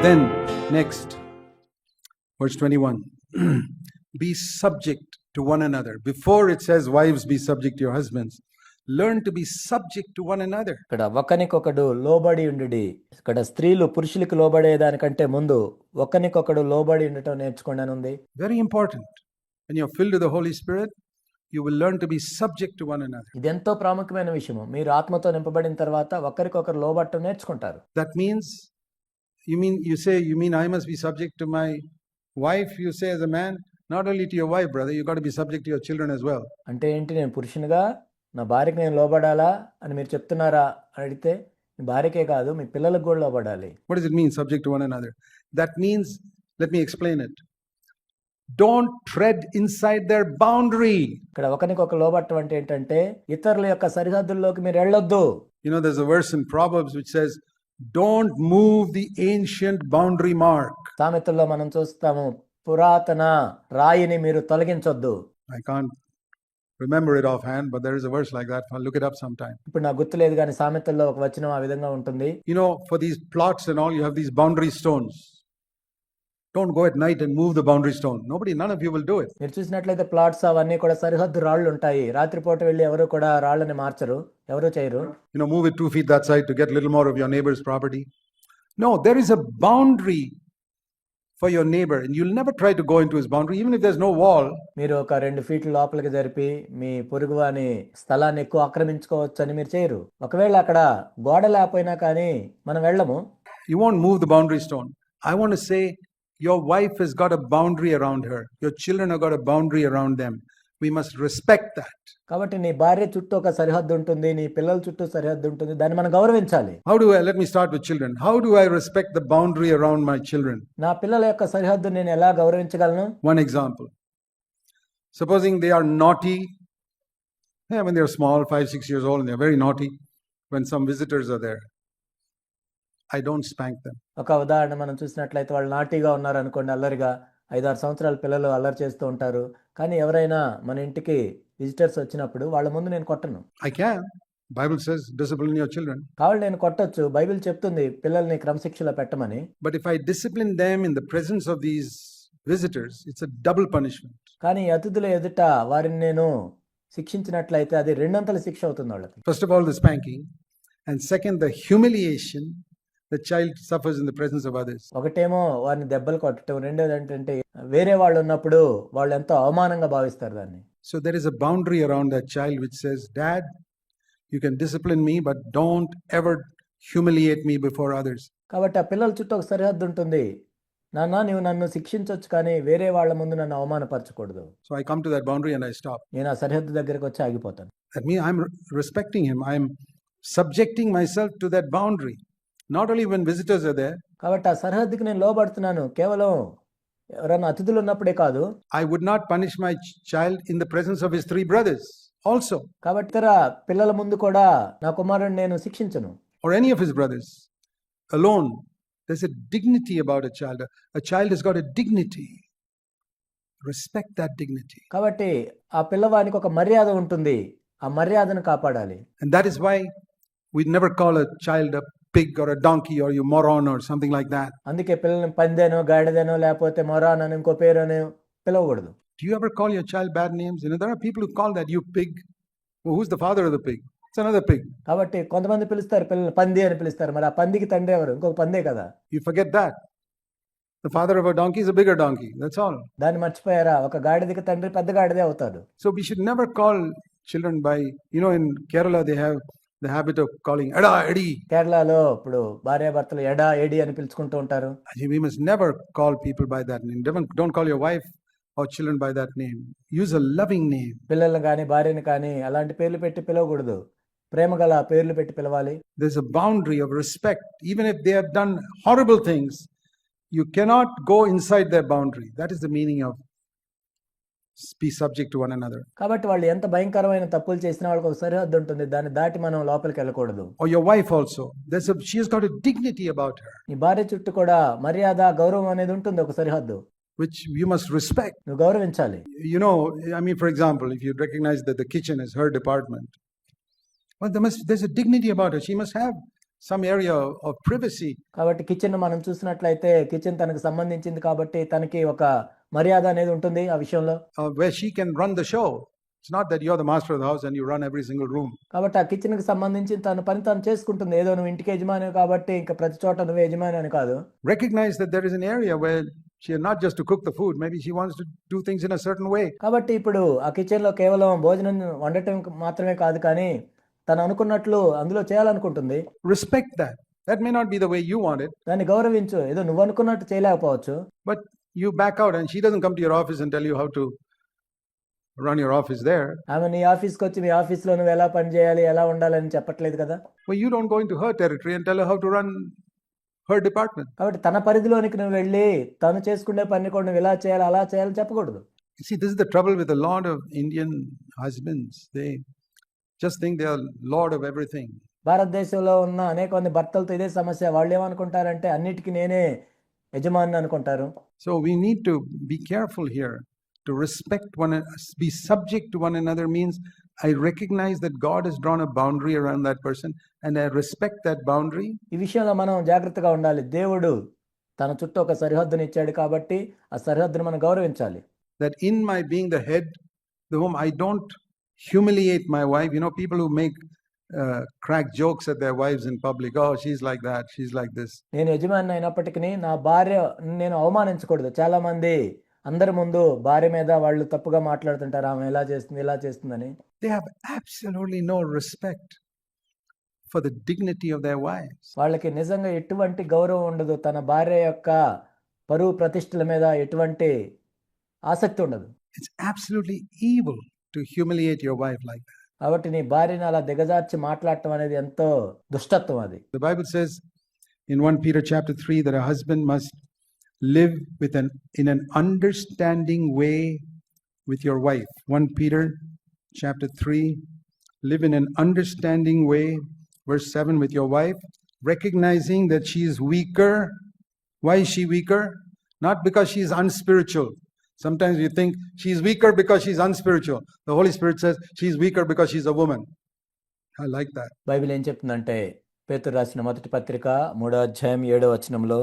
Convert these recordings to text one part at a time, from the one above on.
Then, next, verse 21 be subject to one another. Before it says, wives, be subject to your husbands, learn to be subject to one another. ఇక్కడ ఒకనికొకడు లోబడి ఉండుడి ఇక్కడ స్త్రీలు పురుషులకు లోబడే దానికంటే ముందు ఒకనికొకడు లోబడి ఉండటం నేర్చుకోండి అని ఉంది Very important. When you're filled with the Holy Spirit, you will learn to be subject to one another. ఇది ఎంతో ప్రాముఖ్యమైన విషయము మీరు ఆత్మతో నింపబడిన తర్వాత ఒకరికొకరు లోబట్టం నేర్చుకుంటారు That means, you mean, you say, you mean I must be subject to my wife, you say as a man, not only to your wife, brother, you got to be subject to your children as well. అంటే ఏంటి నేను పురుషునిగా నా భార్యకి నేను లోబడాలా అని మీరు చెప్తున్నారా అని అడిగితే మీ భార్యకే కాదు మీ పిల్లలకు కూడా లోబడాలి What does it mean, subject to one another? That means, let me explain it. Don't tread inside their boundary. ఇక్కడ ఒకరికొక లోబట్టం అంటే ఏంటంటే ఇతరుల యొక్క సరిహద్దుల్లోకి మీరు వెళ్ళొద్దు You know, there's a verse in Proverbs which says, Don't move the ancient boundary mark. సామెతల్లో మనం చూస్తాము పురాతన రాయిని మీరు తొలగించొద్దు I can't remember it offhand, but there is a verse like that. I'll look it up sometime. ఇప్పుడు నాకు గుర్తులేదు కానీ సామెతల్లో ఒక వచనం ఆ విధంగా ఉంటుంది You know, for these plots and all, you have these boundary stones. Don't go at night and move the boundary stone. Nobody, none of you will do it. మీరు చూసినట్లయితే ప్లాట్స్ అవన్నీ కూడా సరిహద్దు రాళ్ళు ఉంటాయి రాత్రిపూట వెళ్ళి ఎవరు కూడా రాళ్ళని మార్చరు ఎవరు చేయరు You know, move it two feet that side to get a little more of your neighbor's property. No, there is a boundary for your neighbor, and you'll never try to go into his boundary, even if there's no wall. మీరు ఒక రెండు ఫీట్ల లోపలికి జరిపి మీ పొరుగు అని స్థలాన్ని ఎక్కువ ఆక్రమించుకోవచ్చు అని మీరు చేయరు ఒకవేళ అక్కడ గోడ లేకపోయినా కానీ మనం వెళ్ళము You won't move the boundary stone. I want to say your wife has got a boundary around her, your children have got a boundary around them. We must respect that. కాబట్టి నీ భార్య చుట్టూ ఒక సరిహద్దు ఉంటుంది నీ పిల్లల చుట్టూ సరిహద్దు ఉంటుంది దాన్ని మనం గౌరవించాలి How do I, let me start with children. How do I respect the boundary around my children? నా పిల్లల యొక్క సరిహద్దు నేను ఎలా గౌరవించగలను One example. Supposing they are naughty, yeah, when they're small, five, six years old, and they're very naughty, when some visitors are there, I don't spank them. ఒక ఉదాహరణ మనం చూసినట్లయితే వాళ్ళు నాటిగా ఉన్నారు అనుకోండి అల్లరిగా ఐదారు సంవత్సరాల పిల్లలు అల్లరి చేస్తూ ఉంటారు కానీ ఎవరైనా మన ఇంటికి విజిటర్స్ వచ్చినప్పుడు వాళ్ళ ముందు నేను కొట్టను I can. Bible says discipline your children. కావాలి నేను కొట్టొచ్చు బైబిల్ చెప్తుంది పిల్లల్ని క్రమశిక్షలో పెట్టమని But if I discipline them in the presence of these visitors, it's a double punishment. కానీ అతిథుల ఎదుట వారిని నేను శిక్షించినట్లయితే అది రెండంతల శిక్ష అవుతుంది వాళ్ళకి First of all, the spanking, and second, the humiliation the child suffers in the presence of others. ఒకటేమో వారిని దెబ్బలు కొట్టడం రెండోది ఏంటంటే వేరే వాళ్ళు ఉన్నప్పుడు వాళ్ళు ఎంతో అవమానంగా భావిస్తారు దాన్ని So there is a boundary around that child which says, Dad, you can discipline me, but don't ever humiliate me before others. కాబట్టి ఆ పిల్లల చుట్టూ ఒక సరిహద్దు ఉంటుంది నాన్న నువ్వు నన్ను శిక్షించవచ్చు కానీ వేరే వాళ్ళ ముందు నన్ను అవమానపరచకూడదు So I come to that boundary and I stop. నేను ఆ సరిహద్దు దగ్గరకు వచ్చి ఆగిపోతాను That means I'm re- respecting him. I'm subjecting myself to that boundary. Not only when visitors అదే కాబట్టి ఆ సరిహద్దుకి నేను లోబడుతున్నాను. కేవలం ఎవరైనా అతిథులు ఉన్నప్పుడే కాదు. I would not punish my child in the presence of his three brothers also కాబట్టి పిల్లల ముందు కూడా నా కుమారుడు నేను శిక్షించను. Or any of his brothers alone there's dignity about a child a child has got a dignity respect that dignity కాబట్టి ఆ పిల్లవానికి ఒక మర్యాద ఉంటుంది. ఆ మర్యాదను కాపాడాలి. And that is why we never call a child up pig or a donkey or you moron or something like that. అందుకే పిల్లల్ని పందేనో గాడిదేనో లేకపోతే మొరాన్ అని ఇంకో పేరు అని పిలవకూడదు Do you ever call your child bad names? You know, there are people who call that you pig. Well, who's the father of the pig? It's another pig. కాబట్టి కొంతమంది పిలుస్తారు పిల్లల్ని పంది అని పిలుస్తారు మరి ఆ పందికి తండ్రి ఎవరు ఇంకొక పందే కదా You forget that. The father of a donkey is a bigger donkey. That's all. దాన్ని మర్చిపోయారా ఒక గాడిదకి తండ్రి పెద్ద గాడిదే అవుతాడు So we should never call children by, you know, in Kerala they have the habit of calling Ada, Edi. కేరళలో ఇప్పుడు భార్యాభర్తలు ఎడా ఎడి అని పిలుచుకుంటూ ఉంటారు We must never call people by that name. Don't, don't call your wife or children by that name. Use a loving name. పిల్లల్ని కానీ భార్యని కానీ అలాంటి పేర్లు పెట్టి పిలవకూడదు ప్రేమ గల పేర్లు పెట్టి పిలవాలి There's a boundary of respect. Even if they have done horrible things, you cannot go inside their boundary. That is the meaning of s- be subject to one another. కాబట్టి వాళ్ళు ఎంత భయంకరమైన తప్పులు చేసినా వాళ్ళకి ఒక సరిహద్దు ఉంటుంది దాన్ని దాటి మనం లోపలికి వెళ్ళకూడదు Or your wife also. There's a she has got a dignity about her, నీ భార్య చుట్టూ కూడా మర్యాద గౌరవం అనేది ఉంటుంది ఒక సరిహద్దు which you must respect. నువ్వు గౌరవించాలి You know, I mean, for example, if you recognize that the kitchen is her department, well, there must there's a dignity about her. She must have some area of, of privacy. కాబట్టి kitchen మనం చూసినట్లయితే kitchen తనకు సంబంధించింది కాబట్టి తనకి ఒక మర్యాద అనేది ఉంటుంది ఆ విషయంలో uh, where she can run the show. It's not that you're the master of the house and you run every single room. కాబట్టి ఆ కిచెన్కి సంబంధించి తన పని తను చేసుకుంటుంది ఏదో నువ్వు ఇంటికి యజమాని కాబట్టి ఇంకా ప్రతి చోట నువ్వే యజమాని అని కాదు Recognize that there is an area where she not just to cook the food, maybe she wants to do things in a certain way. కాబట్టి ఇప్పుడు ఆ కిచెన్లో కేవలం భోజనం వండటం మాత్రమే కాదు కానీ తను అనుకున్నట్లు అందులో చేయాలనుకుంటుంది that. That may not be the way you want it, దాన్ని గౌరవించు ఏదో నువ్వు అనుకున్నట్టు చేయలేకపోవచ్చు but you back out and she doesn't come to your office and tell you how to run your office there. ఆమె నీ ఆఫీస్కి వచ్చి మీ ఆఫీస్లో నువ్వు ఎలా పని చేయాలి ఎలా ఉండాలని చెప్పట్లేదు కదా Well, you don't go into her territory and tell her how to run her department. కాబట్టి తన పరిధిలోనికి నువ్వు వెళ్ళి తను చేసుకునే పని కూడా నువ్వు ఇలా చేయాలి అలా చేయాలని చెప్పకూడదు You see, this is the trouble with a lot of Indian husbands. They just think they are lord of everything. భారతదేశంలో ఉన్న అనేక మంది భర్తలతో ఇదే సమస్య వాళ్ళు ఏమనుకుంటారంటే అన్నిటికీ నేనే యజమాని అనుకుంటారు So we need to be careful here. To respect one, be subject to one another means I recognize that God has drawn a boundary around that person and I respect that boundary. ఈ విషయంలో మనం జాగ్రత్తగా ఉండాలి దేవుడు తన చుట్టూ ఒక సరిహద్దుని ఇచ్చాడు కాబట్టి ఆ సరిహద్దును మనం గౌరవించాలి That in my being the head, the whom I don't humiliate my wife. You know, people who make uh, crack jokes at their wives in public. Oh, she's like that. She's like this. నేను యజమాని అయినప్పటికీ నా భార్య నేను అవమానించకూడదు చాలా మంది అందరి ముందు భార్య మీద వాళ్ళు తప్పుగా మాట్లాడుతుంటారు ఆమె ఇలా చేస్తుంది ఇలా చేస్తుందని They have absolutely no respect for the dignity of their wives. వాళ్ళకి నిజంగా ఎటువంటి గౌరవం ఉండదు తన భార్య యొక్క పరువు ప్రతిష్టల మీద ఎటువంటి ఆసక్తి ఉండదు It's absolutely evil to humiliate your wife like that. కాబట్టి నీ భార్యని అలా దిగజార్చి మాట్లాడటం అనేది ఎంతో దుష్టత్వం అది The Bible says in 1 Peter chapter 3 that a husband must live with an in an understanding way with your wife. 1 Peter chapter 3 live in an understanding way verse 7 with your wife recognizing that she is weaker. Why is she weaker? Not because she is unspiritual. Sometimes you think she's weaker because she's unspiritual. The Holy Spirit says she's weaker because she's a woman. I like that. Bible ఏం చెప్తుందంటే పేతురు రాసిన మొదటి పత్రిక మూడో అధ్యాయం ఏడో వచనంలో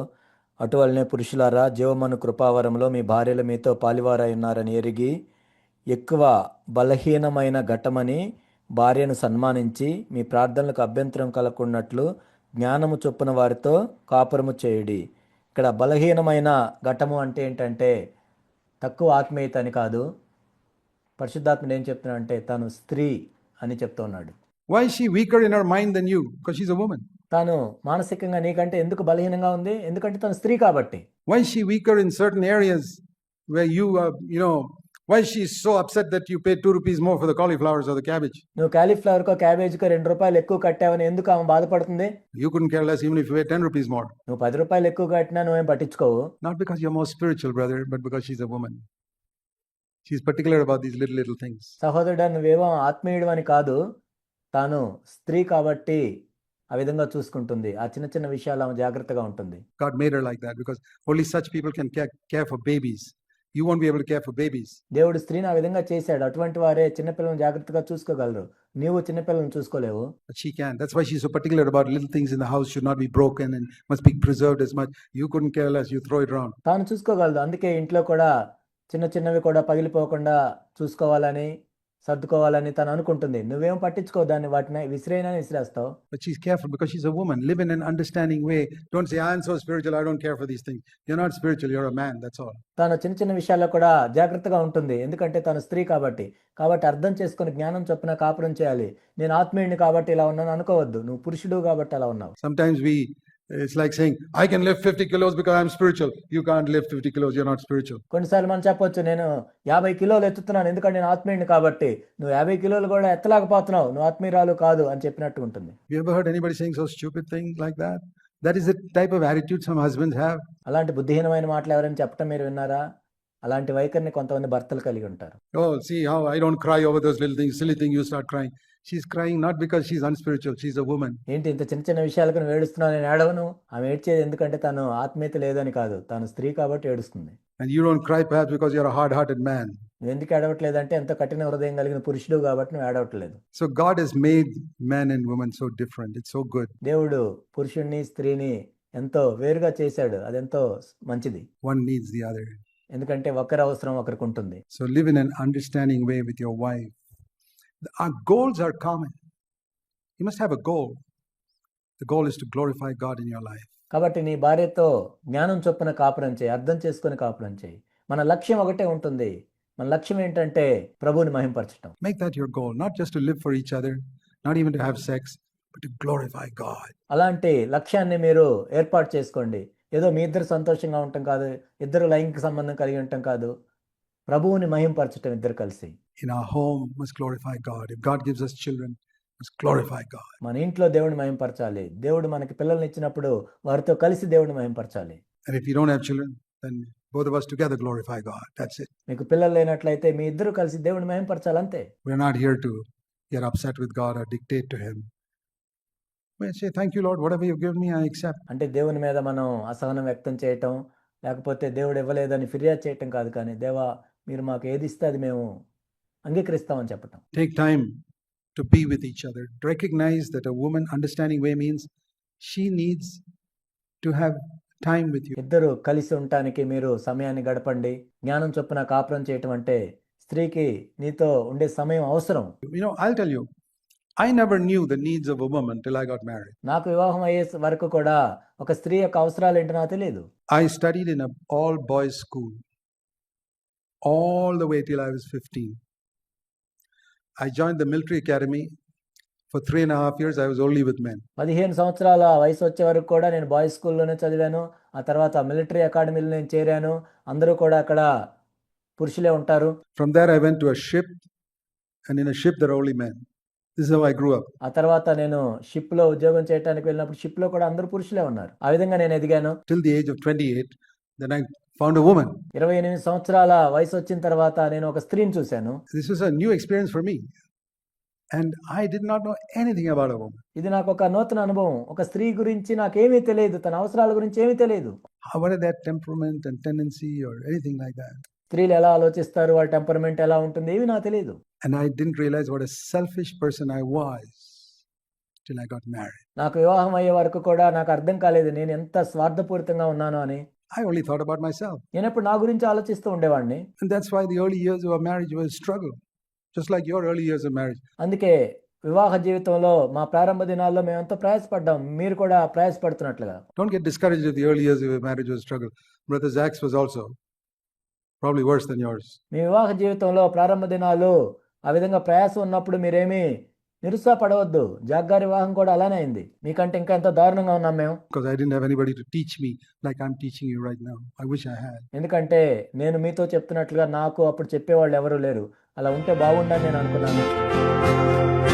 అటువలనే పురుషులారా జీవమను కృపావరంలో మీ భార్యలు మీతో పాలివారై ఉన్నారని ఎరిగి ఎక్కువ బలహీనమైన ఘట్టమని భార్యను సన్మానించి మీ ప్రార్థనలకు అభ్యంతరం కలగకున్నట్లు జ్ఞానము చొప్పున వారితో కాపురము చేయుడి ఇక్కడ బలహీనమైన ఘట్టము అంటే ఏంటంటే తక్కువ ఆత్మీయత అని కాదు. పరిశుద్ధాత్మని ఏం చెప్తున్నాడు అంటే తను స్త్రీ అని చెప్తున్నాడు why she weaker in our mind then you because she's a women తను మానసికంగా నీకంటే ఎందుకు బలహీనంగా ఉంది? ఎందుకంటే తను స్త్రీ కాబట్టి. Why she weaker in certain areas way you you know why is she so upset that you pay two rupees more for the cauliflowers or the cabbage? నువ్వు క్యాలీఫ్లవర్కో క్యాబేజ్కో రెండు రూపాయలు ఎక్కువ కట్టావని ఎందుకు ఆమె బాధపడుతుంది You couldn't care less even if you pay 10 rupees more. నువ్వు పది రూపాయలు ఎక్కువ కట్టినా నువ్వేం పట్టించుకోవు Not because you're more spiritual, brother, but because she's a woman. She's particular about these little, little things. సహోదరుడా నువ్వేమో ఆత్మీయుడు అని కాదు తాను స్త్రీ కాబట్టి ఆ విధంగా చూసుకుంటుంది ఆ చిన్న చిన్న విషయాలు ఆమె జాగ్రత్తగా ఉంటుంది God made her like that because only such people can care, care you want be able care for babies దేవుడు స్త్రీని ఆ విధంగా చేశాడు. అటువంటి వారే చిన్నపిల్లలను జాగ్రత్తగా చూసుకోగలరు. నీవు చిన్న పిల్లలను చూసుకోలేవు. She can that's why she so particular about little things in the house should not be broken and must be preserved as much you couldn't care less you throw it round తాను చూసుకోగలదు. అందుకే ఇంట్లో కూడా చిన్న చిన్నవి కూడా పగిలిపోకుండా చూసుకోవాలని సర్దుకోవాలని తను అనుకుంటుంది. నువ్వేం పట్టించుకో దాన్ని వాటిని విసిరేనని విసిరేస్తావు? But she's careful woman live in understanding way don't say I spiritual I don't care not spiritual you are a తను చిన్న చిన్న విషయాల్లో కూడా జాగ్రత్తగా ఉంటుంది. ఎందుకంటే తను స్త్రీ కాబట్టి. కాబట్టి అర్థం చేసుకుని జ్ఞానం చొప్పున కాపురం చేయాలి. నేను ఆత్మీయుని కాబట్టి ఇలా ఉన్నాను అనుకోవద్దు. నువ్వు పురుషుడు కాబట్టి అలా ఉన్నావు. Sometimes we it's like saying, I can lift 50 kilos because I'm spiritual. You can't lift 50 kilos, you're not spiritual. కొన్నిసార్లు మనం చెప్పొచ్చు నేను యాభై కిలోలు ఎత్తుతున్నాను ఎందుకంటే నేను ఆత్మీయుడిని కాబట్టి నువ్వు యాభై కిలోలు కూడా ఎత్తలేకపోతున్నావు నువ్వు ఆత్మీయురాలు కాదు అని చెప్పినట్టు ఉంటుంది You ever heard anybody saying so stupid thing like that? That is the type of attitude some husbands have. అలాంటి బుద్ధిహీనమైన మాటలు ఎవరైనా చెప్పటం మీరు విన్నారా అలాంటి వైఖరిని కొంతమంది భర్తలు కలిగి ఉంటారు Oh, see how I don't cry over those little things, silly thing, you start crying. She's crying not because she's unspiritual, she's a woman. ఏంటి ఇంత చిన్న చిన్న విషయాలకు నువ్వు ఏడుస్తున్నావు నేను ఏడవను ఆమె ఏడ్చేది ఎందుకంటే తను ఆత్మీయత లేదని కాదు తను స్త్రీ కాబట్టి ఏడుస్తుంది And you don't cry perhaps because you're a hard hearted man. నువ్వు ఎందుకు ఏడవట్లేదంటే ఎంతో కఠిన హృదయం కలిగిన పురుషుడు కాబట్టి నువ్వు ఏడవట్లేదు So God has made man and woman so different. It's so good. దేవుడు పురుషుణ్ణి స్త్రీని ఎంతో వేరుగా చేశాడు అదెంతో మంచిది One needs the other. ఎందుకంటే ఒకరి అవసరం ఒకరికి ఉంటుంది So live in an understanding way with your wife. Our goals are common. You must have a goal. The goal is to glorify God in your life. కాబట్టి నీ భార్యతో జ్ఞానం చొప్పున కాపురం చేయి అర్థం చేసుకొని కాపురం చేయి మన లక్ష్యం ఒకటే ఉంటుంది మన లక్ష్యం ఏంటంటే ప్రభువుని మహింపరచడం Make that your goal, not just to live for each other, not even to have sex, but to glorify God. అలాంటి లక్ష్యాన్ని మీరు ఏర్పాటు చేసుకోండి ఏదో మీ ఇద్దరు సంతోషంగా ఉండటం కాదు ఇద్దరు లైంగిక సంబంధం కలిగి ఉండటం కాదు ప్రభువుని మహింపరచటం ఇద్దరు కలిసి In our home, must glorify God. If God gives us children, must glorify God. మన ఇంట్లో దేవుడిని మహింపరచాలి దేవుడు మనకి పిల్లల్ని ఇచ్చినప్పుడు వారితో కలిసి దేవుడిని మహింపరచాలి And if you don't have children, then both of us together glorify God. That's it. మీకు పిల్లలు లేనట్లయితే మీ ఇద్దరు కలిసి దేవుడిని మహింపరచాలి అంతే We're not here to get upset with God or dictate to Him. అంటే దేవుని మీద మనం అసహనం వ్యక్తం చేయటం లేకపోతే దేవుడు ఇవ్వలేదని ఫిర్యాదు చేయటం కాదు కానీ దేవా మీరు మాకు ఏది ఇస్తే అది మేము అంగీకరిస్తామని చెప్పటం. Take time to be with each other recognise that women understanding way means she needs to have time with ఇద్దరు కలిసి ఉండటానికి మీరు సమయాన్ని గడపండి. జ్ఞానం చొప్పున కాపురం చేయటం అంటే స్త్రీకి నీతో ఉండే సమయం అవసరం. You know I tell you I never knew the needs of a woman till I got married. నాకు వివాహం అయ్యే వరకు కూడా ఒక స్త్రీ యొక్క అవసరాలు ఏంటో నాకు తెలియదు I studied in a all boys school all the way till I was 15. I joined the military academy. For three and a half years, I was only with men. పదిహేను సంవత్సరాల వయసు వచ్చే వరకు కూడా నేను బాయ్స్ స్కూల్లోనే చదివాను ఆ తర్వాత మిలిటరీ అకాడమీలో నేను చేరాను అందరూ కూడా అక్కడ పురుషులే ఉంటారు From there, I went to a ship, and in a ship, there are only men. This is how I grew up. ఆ తర్వాత నేను షిప్లో ఉద్యోగం చేయడానికి వెళ్ళినప్పుడు షిప్లో కూడా అందరూ పురుషులే ఉన్నారు ఆ విధంగా నేను ఎదిగాను Till the age of 28, then I found a woman. ఇరవై ఎనిమిది సంవత్సరాల వయసు వచ్చిన తర్వాత నేను ఒక స్త్రీని చూశాను This was a new experience for me. And I did not know anything about a woman. ఇది నాకు ఒక నూతన అనుభవం ఒక స్త్రీ గురించి నాకేమీ తెలియదు తన అవసరాల గురించి ఏమీ తెలియదు How, what are their temperament and tendency or anything like that. స్త్రీలు ఎలా ఆలోచిస్తారు వాళ్ళ టెంపర్మెంట్ ఎలా ఉంటుంది ఏవి నాకు తెలియదు And I didn't realize what a selfish person I was till I got married. నాకు వివాహం అయ్యే వరకు కూడా నాకు అర్థం కాలేదు నేను ఎంత స్వార్థపూరితంగా ఉన్నాను అని I only thought about myself. నేను ఎప్పుడు నా గురించి ఆలోచిస్తూ ఉండేవాడిని And that's why the early years of our marriage was a struggle, just like your early years of marriage. అందుకే వివాహ జీవితంలో మా ప్రారంభ దినాల్లో మేమంతా ప్రయాసపడ్డాం మీరు కూడా ప్రయాసపడుతున్నట్లుగా Don't get discouraged if the early years of your marriage was a struggle. Brother Zach's was also probably worse than yours. మీ వివాహ జీవితంలో ప్రారంభ దినాలు ఆ విధంగా ప్రయాసం ఉన్నప్పుడు మీరేమీ నిరుత్సాహపడవద్దు. జాగ్గారి వివాహం కూడా అలానే అయింది. మీకంటే ఇంకా ఎంతో దారుణంగా ఉన్నాం మేము. Because I didn't have anybody to teach me like I'm teaching you right now. I wish I had. ఎందుకంటే నేను మీతో చెప్తున్నట్లుగా నాకు అప్పుడు చెప్పేవాళ్ళు ఎవరూ లేరు. అలా ఉంటే బాగుండని నేను అనుకున్నాను.